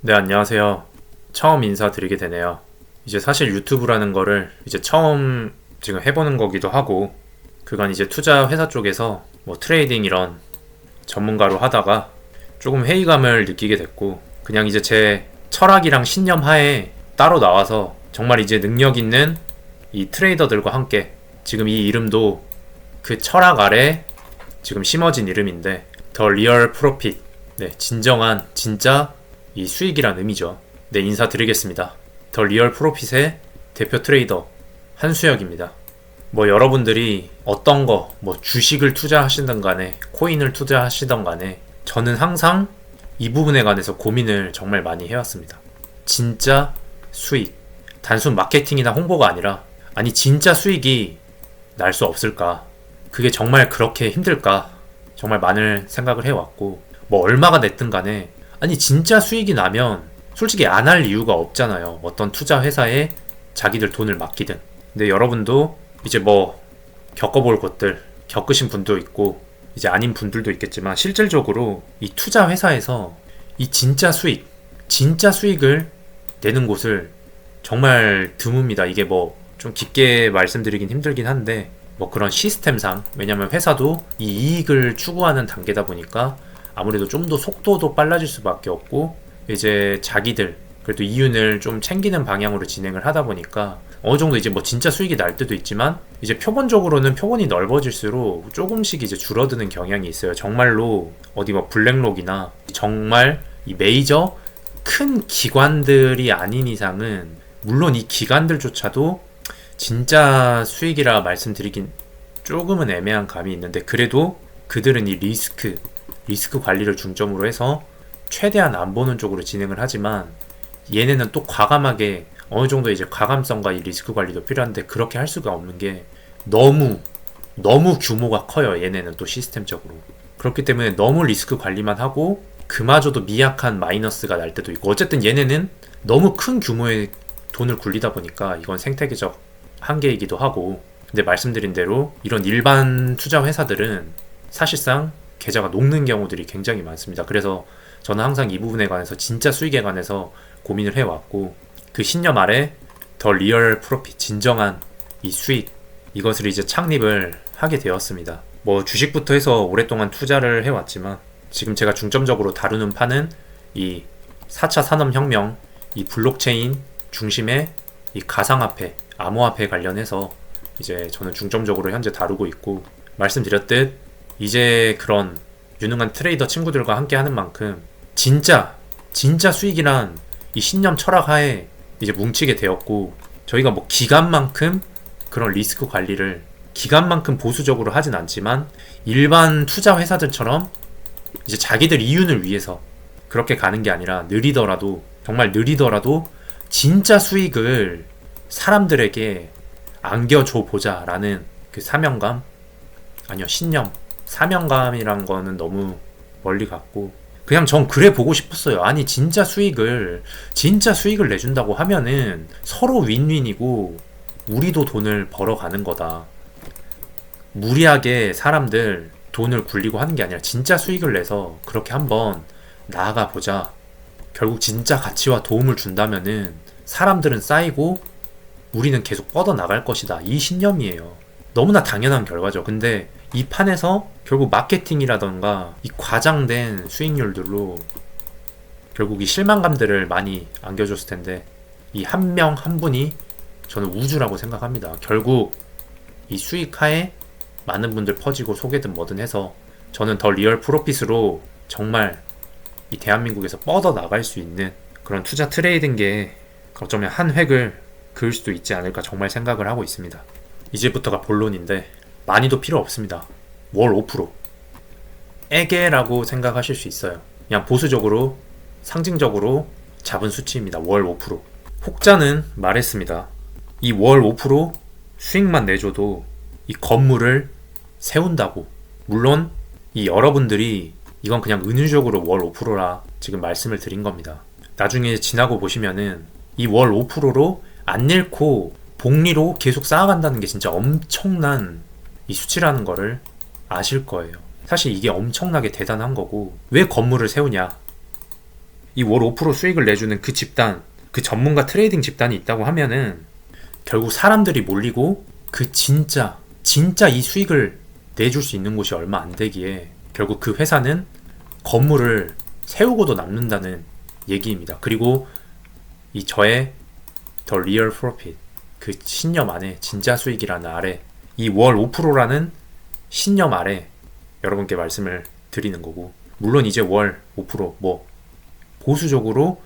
네, 안녕하세요. 처음 인사드리게 되네요. 이제 사실 유튜브라는 거를 이제 처음 지금 해보는 거기도 하고, 그간 이제 투자 회사 쪽에서 뭐 트레이딩 이런 전문가로 하다가 조금 회의감을 느끼게 됐고, 그냥 이제 제 철학이랑 신념 하에 따로 나와서 정말 이제 능력 있는 이 트레이더들과 함께 지금 이 이름도 그 철학 아래 지금 심어진 이름인데, 더 리얼 프로핏. 네, 진정한, 진짜 이 수익이란 의미죠. 네, 인사드리겠습니다. 더 리얼 프로핏의 대표 트레이더 한수혁입니다. 뭐 여러분들이 어떤 거, 뭐 주식을 투자하시든 간에, 코인을 투자하시든 간에, 저는 항상 이 부분에 관해서 고민을 정말 많이 해왔습니다. 진짜 수익. 단순 마케팅이나 홍보가 아니라, 아니, 진짜 수익이 날 수 없을까? 그게 정말 그렇게 힘들까? 정말 많은 생각을 해왔고, 뭐 얼마가 냈든 간에, 아니 진짜 수익이 나면 솔직히 안 할 이유가 없잖아요. 어떤 투자 회사에 자기들 돈을 맡기든. 근데 여러분도 이제 뭐 겪어볼 것들 겪으신 분도 있고 이제 아닌 분들도 있겠지만 실질적으로 이 투자 회사에서 이 진짜 수익, 진짜 수익을 내는 곳을 정말 드뭅니다. 이게 뭐 좀 깊게 말씀드리긴 힘들긴 한데 뭐 그런 시스템상 왜냐면 회사도 이 이익을 추구하는 단계다 보니까 아무래도 좀 더 속도도 빨라질 수밖에 없고 이제 자기들 그래도 이윤을 좀 챙기는 방향으로 진행을 하다 보니까 어느 정도 이제 뭐 진짜 수익이 날 때도 있지만 이제 표본적으로는 표본이 넓어질수록 조금씩 이제 줄어드는 경향이 있어요. 정말로 어디 뭐 블랙록이나 정말 이 메이저 큰 기관들이 아닌 이상은 물론 이 기관들조차도 진짜 수익이라 말씀드리긴 조금은 애매한 감이 있는데 그래도 그들은 이 리스크 리스크 관리를 중점으로 해서 최대한 안 보는 쪽으로 진행을 하지만 얘네는 또 과감하게 어느 정도 이제 과감성과 이 리스크 관리도 필요한데 그렇게 할 수가 없는 게 너무 너무 규모가 커요. 얘네는 또 시스템적으로. 그렇기 때문에 너무 리스크 관리만 하고 그마저도 미약한 마이너스가 날 때도 있고 어쨌든 얘네는 너무 큰 규모의 돈을 굴리다 보니까 이건 생태계적 한계이기도 하고 근데 말씀드린 대로 이런 일반 투자 회사들은 사실상 계좌가 녹는 경우들이 굉장히 많습니다. 그래서 저는 항상 이 부분에 관해서 진짜 수익에 관해서 고민을 해왔고 그 신념 아래 더 리얼 프로핏 진정한 이 수익 이것을 이제 창립을 하게 되었습니다. 뭐 주식부터 해서 오랫동안 투자를 해왔지만 지금 제가 중점적으로 다루는 판은 이 4차 산업혁명, 이 블록체인 중심의 이 가상화폐, 암호화폐 관련해서 이제 저는 중점적으로 현재 다루고 있고 말씀드렸듯 이제 그런 유능한 트레이더 친구들과 함께 하는 만큼 진짜 진짜 수익이란 이 신념 철학 하에 이제 뭉치게 되었고 저희가 뭐 기간만큼 그런 리스크 관리를 기간만큼 보수적으로 하진 않지만 일반 투자 회사들처럼 이제 자기들 이윤을 위해서 그렇게 가는 게 아니라 느리더라도 정말 느리더라도 진짜 수익을 사람들에게 안겨줘 보자라는 그 사명감 아니요 신념 사명감이란 거는 너무 멀리 갔고 그냥 전 그래 보고 싶었어요. 아니 진짜 수익을 진짜 수익을 내준다고 하면은 서로 윈윈이고 우리도 돈을 벌어가는 거다. 무리하게 사람들 돈을 굴리고 하는 게 아니라 진짜 수익을 내서 그렇게 한번 나아가 보자. 결국 진짜 가치와 도움을 준다면은 사람들은 쌓이고 우리는 계속 뻗어 나갈 것이다. 이 신념이에요. 너무나 당연한 결과죠. 근데 이 판에서 결국 마케팅이라던가 이 과장된 수익률들로 결국 이 실망감들을 많이 안겨줬을 텐데 이 한명한 분이 저는 우주라고 생각합니다. 결국 이 수익 하에 많은 분들 퍼지고 소개든 뭐든 해서 저는 더 리얼 프로핏으로 정말 이 대한민국에서 뻗어 나갈 수 있는 그런 투자 트레이딩계 어쩌면 한 획을 그을 수도 있지 않을까 정말 생각을 하고 있습니다. 이제부터가 본론인데 많이도 필요 없습니다. 월 5%. 애게라고 생각하실 수 있어요. 그냥 보수적으로, 상징적으로 잡은 수치입니다. 월 5%. 혹자는 말했습니다. 이 월 5% 수익만 내줘도 이 건물을 세운다고. 물론 이 여러분들이 이건 그냥 은유적으로 월 5%라 지금 말씀을 드린 겁니다. 나중에 지나고 보시면은 이 월 5%로 안 잃고 복리로 계속 쌓아간다는 게 진짜 엄청난 이 수치라는 거를 아실 거예요. 사실 이게 엄청나게 대단한 거고 왜 건물을 세우냐? 이 월 5% 수익을 내주는 그 집단, 그 전문가 트레이딩 집단이 있다고 하면은 결국 사람들이 몰리고 그 진짜 진짜 이 수익을 내줄 수 있는 곳이 얼마 안 되기에 결국 그 회사는 건물을 세우고도 남는다는 얘기입니다. 그리고 이 저의 더 리얼 프로핏 그 신념 안에 진짜 수익이라는 아래 이 월 5%라는 신념 아래 여러분께 말씀을 드리는 거고 물론 이제 월 5%뭐 보수적으로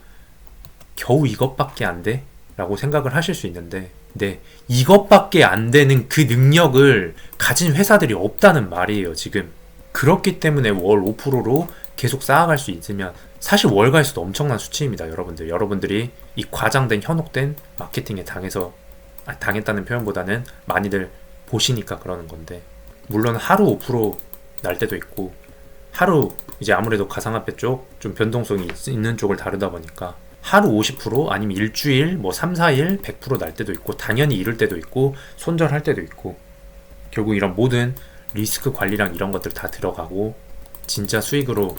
겨우 이것밖에 안 돼? 라고 생각을 하실 수 있는데 네 이것밖에 안 되는 그 능력을 가진 회사들이 없다는 말이에요 지금 그렇기 때문에 월 5%로 계속 쌓아갈 수 있으면 사실 월가에서도 엄청난 수치입니다 여러분들 여러분들이 이 과장된 현혹된 마케팅에 당해서 아, 당했다는 표현보다는 많이들 보시니까 그러는 건데 물론 하루 5%날 때도 있고 하루 이제 아무래도 가상화폐 쪽 좀 변동성이 있는 쪽을 다루다 보니까 하루 50% 아니면 일주일 뭐 3, 4일 100%날 때도 있고 당연히 이럴 때도 있고 손절할 때도 있고 결국 이런 모든 리스크 관리랑 이런 것들 다 들어가고 진짜 수익으로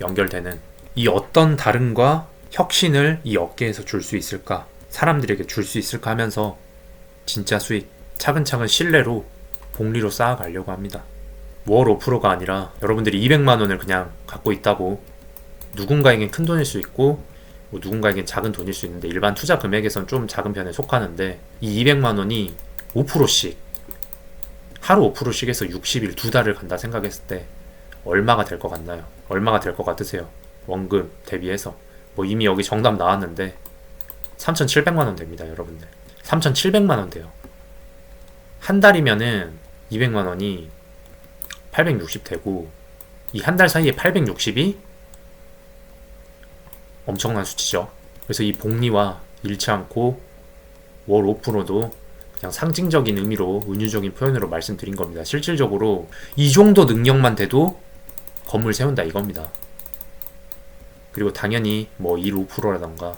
연결되는 이 어떤 다른과 혁신을 이 업계에서 줄 수 있을까 사람들에게 줄 수 있을까 하면서 진짜 수익 차근차근 신뢰로 복리로 쌓아가려고 합니다. 월 5%가 아니라 여러분들이 200만 원을 그냥 갖고 있다고 누군가에겐 큰 돈일 수 있고 뭐 누군가에겐 작은 돈일 수 있는데 일반 투자 금액에선 좀 작은 편에 속하는데 이 200만 원이 5%씩 하루 5%씩 해서 60일 두 달을 간다 생각했을 때 얼마가 될 것 같나요? 얼마가 될 것 같으세요? 원금 대비해서 뭐 이미 여기 정답 나왔는데 3,700만 원 됩니다, 여러분들. 3,700만 원 돼요. 한 달이면은 200만 원이 860 되고 이 한 달 사이에 860이 엄청난 수치죠. 그래서 이 복리와 잃지 않고 월 5%도 그냥 상징적인 의미로 은유적인 표현으로 말씀드린 겁니다. 실질적으로 이 정도 능력만 돼도 건물 세운다 이겁니다. 그리고 당연히 뭐 1 5%라던가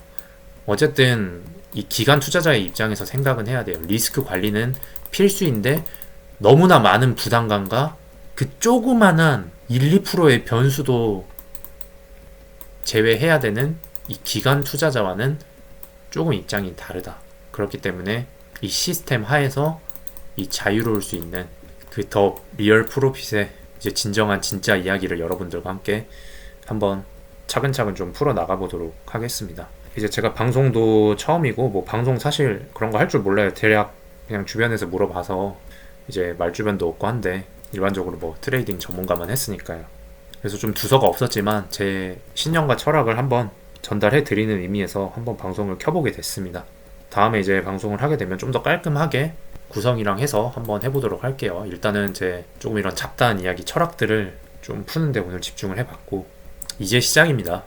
어쨌든 이 기간 투자자의 입장에서 생각은 해야 돼요. 리스크 관리는 필수인데 너무나 많은 부담감과 그 조그만한 1, 2%의 변수도 제외해야 되는 이 기간 투자자와는 조금 입장이 다르다. 그렇기 때문에 이 시스템 하에서 이 자유로울 수 있는 그 더 리얼 프로핏의 이제 진정한 진짜 이야기를 여러분들과 함께 한번 차근차근 좀 풀어 나가 보도록 하겠습니다. 이제 제가 방송도 처음이고 뭐 방송 사실 그런 거 할 줄 몰라요. 대략 그냥 주변에서 물어봐서 이제 말 주변도 없고 한데 일반적으로 뭐 트레이딩 전문가만 했으니까요. 그래서 좀 두서가 없었지만 제 신념과 철학을 한번 전달해 드리는 의미에서 한번 방송을 켜보게 됐습니다. 다음에 이제 방송을 하게 되면 좀 더 깔끔하게 구성이랑 해서 한번 해보도록 할게요. 일단은 제 조금 이런 잡다한 이야기, 철학들을 좀 푸는데 오늘 집중을 해봤고, 이제 시작입니다.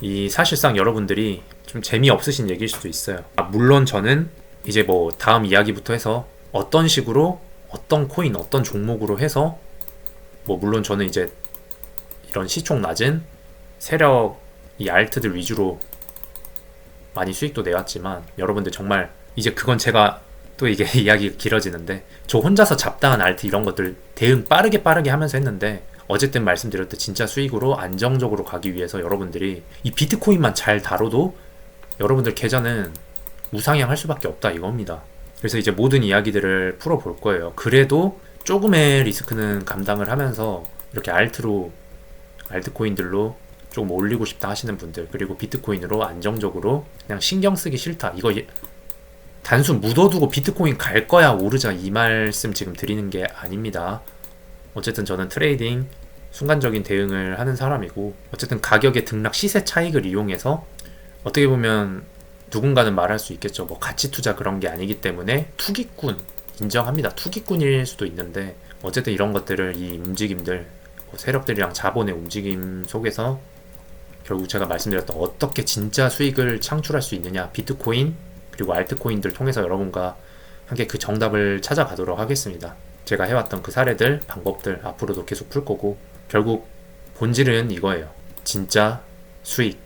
이 사실상 여러분들이 좀 재미없으신 얘기일 수도 있어요. 아, 물론 저는 이제 뭐 다음 이야기부터 해서 어떤 식으로 어떤 코인, 어떤 종목으로 해서 뭐 물론 저는 이제 이런 시총 낮은 세력 이 알트들 위주로 많이 수익도 내왔지만 여러분들 정말 이제 그건 제가 또 이게 이야기 길어지는데 저 혼자서 잡다한 알트 이런 것들 대응 빠르게 빠르게 하면서 했는데 어쨌든 말씀드렸듯 진짜 수익으로 안정적으로 가기 위해서 여러분들이 이 비트코인만 잘 다뤄도 여러분들 계좌는 우상향 할 수밖에 없다 이겁니다. 그래서 이제 모든 이야기들을 풀어볼 거예요. 그래도 조금의 리스크는 감당을 하면서 이렇게 알트로 알트코인들로 조금 올리고 싶다 하시는 분들 그리고 비트코인으로 안정적으로 그냥 신경 쓰기 싫다 이거 예, 단순 묻어두고 비트코인 갈 거야 오르자 이 말씀 지금 드리는 게 아닙니다 어쨌든 저는 트레이딩 순간적인 대응을 하는 사람이고 어쨌든 가격의 등락 시세 차익을 이용해서 어떻게 보면 누군가는 말할 수 있겠죠 뭐 가치 투자 그런 게 아니기 때문에 투기꾼 인정합니다 투기꾼일 수도 있는데 어쨌든 이런 것들을 이 움직임들 뭐 세력들이랑 자본의 움직임 속에서 결국 제가 말씀드렸던 어떻게 진짜 수익을 창출할 수 있느냐 비트코인 그리고 알트코인들 통해서 여러분과 함께 그 정답을 찾아가도록 하겠습니다. 제가 해왔던 그 사례들, 방법들 앞으로도 계속 풀 거고 결국 본질은 이거예요. 진짜 수익.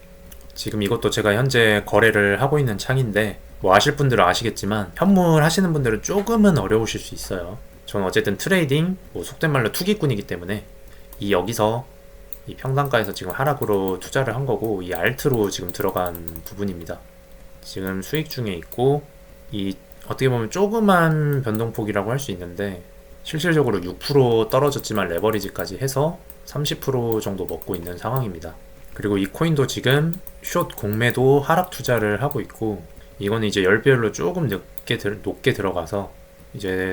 지금 이것도 제가 현재 거래를 하고 있는 창인데 뭐 아실 분들은 아시겠지만 현물 하시는 분들은 조금은 어려우실 수 있어요. 저는 어쨌든 트레이딩, 뭐 속된 말로 투기꾼이기 때문에 이 여기서 이 평단가에서 지금 하락으로 투자를 한 거고 이 알트로 지금 들어간 부분입니다. 지금 수익 중에 있고 이 어떻게 보면 조그만 변동폭이라고 할 수 있는데 실질적으로 6% 떨어졌지만 레버리지까지 해서 30% 정도 먹고 있는 상황입니다. 그리고 이 코인도 지금 숏 공매도 하락 투자를 하고 있고 이거는 이제 열별로 조금 늦게 들, 높게 들어가서 이제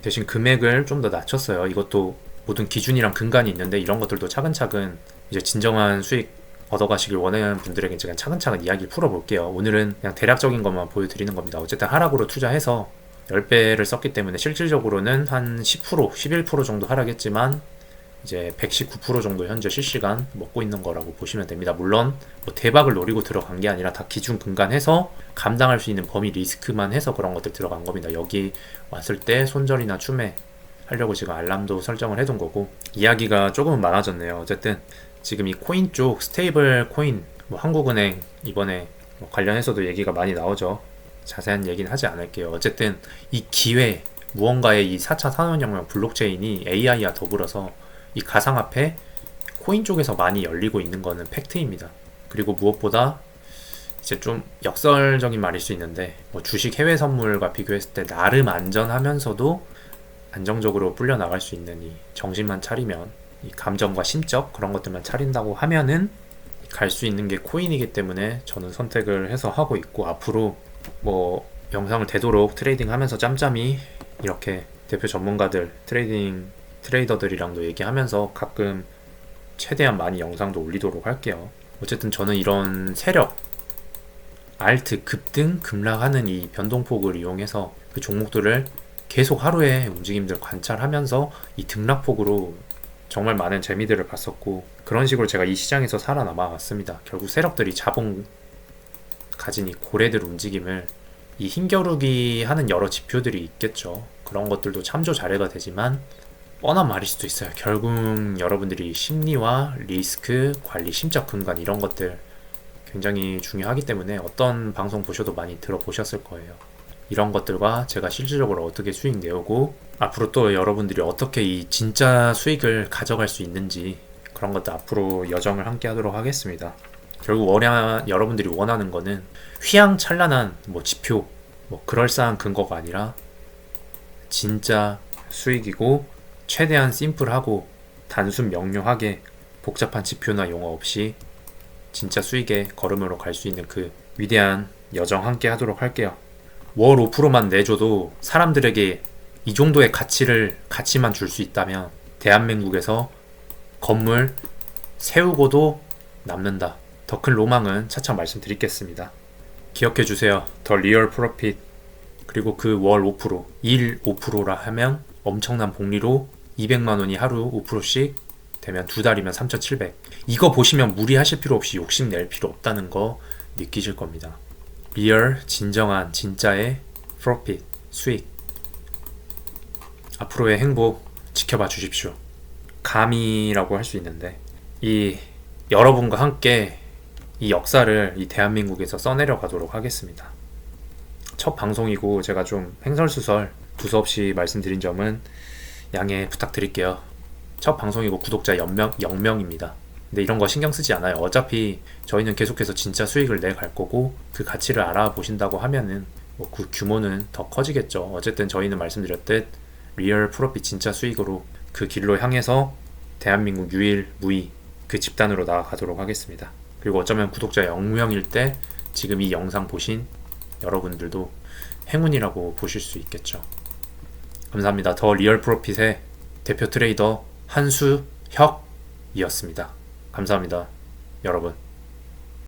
대신 금액을 좀 더 낮췄어요. 이것도 모든 기준이랑 근간이 있는데 이런 것들도 차근차근 이제 진정한 수익 얻어가시길 원하는 분들에게 제가 차근차근 이야기 풀어볼게요. 오늘은 그냥 대략적인 것만 보여드리는 겁니다. 어쨌든 하락으로 투자해서 10배를 썼기 때문에 실질적으로는 한 10%, 11% 정도 하락했지만 이제 119% 정도 현재 실시간 먹고 있는 거라고 보시면 됩니다. 물론 뭐 대박을 노리고 들어간 게 아니라 다 기준 근간해서 감당할 수 있는 범위 리스크만 해서 그런 것들 들어간 겁니다. 여기 왔을 때 손절이나 추매 하려고 지금 알람도 설정을 해둔 거고 이야기가 조금은 많아졌네요. 어쨌든 지금 이 코인 쪽 스테이블 코인 뭐 한국은행 이번에 뭐 관련해서도 얘기가 많이 나오죠. 자세한 얘기는 하지 않을게요. 어쨌든 이 기회 무언가의 이 4차 산업혁명 블록체인이 AI와 더불어서 이 가상화폐 코인 쪽에서 많이 열리고 있는 거는 팩트입니다. 그리고 무엇보다 이제 좀 역설적인 말일 수 있는데 뭐 주식 해외 선물과 비교했을 때 나름 안전하면서도 안정적으로 불려 나갈 수 있는 이 정신만 차리면 이 감정과 심적 그런 것들만 차린다고 하면은 갈 수 있는 게 코인이기 때문에 저는 선택을 해서 하고 있고 앞으로 뭐 영상을 되도록 트레이딩 하면서 짬짬이 이렇게 대표 전문가들 트레이딩 트레이더들이랑도 얘기하면서 가끔 최대한 많이 영상도 올리도록 할게요. 어쨌든 저는 이런 세력, 알트, 급등, 급락하는 이 변동폭을 이용해서 그 종목들을 계속 하루에 움직임들 관찰하면서 이 등락폭으로 정말 많은 재미들을 봤었고 그런 식으로 제가 이 시장에서 살아남아 왔습니다. 결국 세력들이 자본 가진 이 고래들 움직임을 이 힘겨루기 하는 여러 지표들이 있겠죠. 그런 것들도 참조 자료가 되지만 뻔한 말일 수도 있어요. 결국 여러분들이 심리와 리스크, 관리, 심적 근간 이런 것들 굉장히 중요하기 때문에 어떤 방송 보셔도 많이 들어보셨을 거예요. 이런 것들과 제가 실질적으로 어떻게 수익 내오고 앞으로 또 여러분들이 어떻게 이 진짜 수익을 가져갈 수 있는지 그런 것도 앞으로 여정을 함께 하도록 하겠습니다. 결국 원하, 여러분들이 원하는 거는 휘황찬란한 뭐 지표, 뭐 그럴싸한 근거가 아니라 진짜 수익이고 최대한 심플하고 단순 명료하게 복잡한 지표나 용어 없이 진짜 수익의 걸음으로 갈 수 있는 그 위대한 여정 함께 하도록 할게요. 월 5%만 내줘도 사람들에게 이 정도의 가치를 가치만 줄 수 있다면 대한민국에서 건물 세우고도 남는다. 더 큰 로망은 차차 말씀드리겠습니다. 기억해 주세요. 더 리얼 프로핏 그리고 그 월 5%, 일 5%라 하면 엄청난 복리로 200만 원이 하루 5%씩 되면 두 달이면 3,700. 이거 보시면 무리하실 필요 없이 욕심 낼 필요 없다는 거 느끼실 겁니다. 리얼, 진정한, 진짜의 프로핏, 수익. 앞으로의 행복 지켜봐 주십시오. 감이라고 할 수 있는데, 이 여러분과 함께 이 역사를 이 대한민국에서 써내려 가도록 하겠습니다. 첫 방송이고 제가 좀 횡설수설 두서없이 말씀드린 점은 양해 부탁드릴게요. 첫 방송이고 구독자 0명, 0명입니다. 근데 이런 거 신경 쓰지 않아요. 어차피 저희는 계속해서 진짜 수익을 내갈 거고 그 가치를 알아보신다고 하면은 뭐 그 규모는 더 커지겠죠. 어쨌든 저희는 말씀드렸듯 리얼 프로핏 진짜 수익으로 그 길로 향해서 대한민국 유일 무위 그 집단으로 나아가도록 하겠습니다. 그리고 어쩌면 구독자 0명일 때 지금 이 영상 보신 여러분들도 행운이라고 보실 수 있겠죠. 감사합니다. 더 리얼 프로핏의 대표 트레이더 한수혁이었습니다. 감사합니다. 여러분.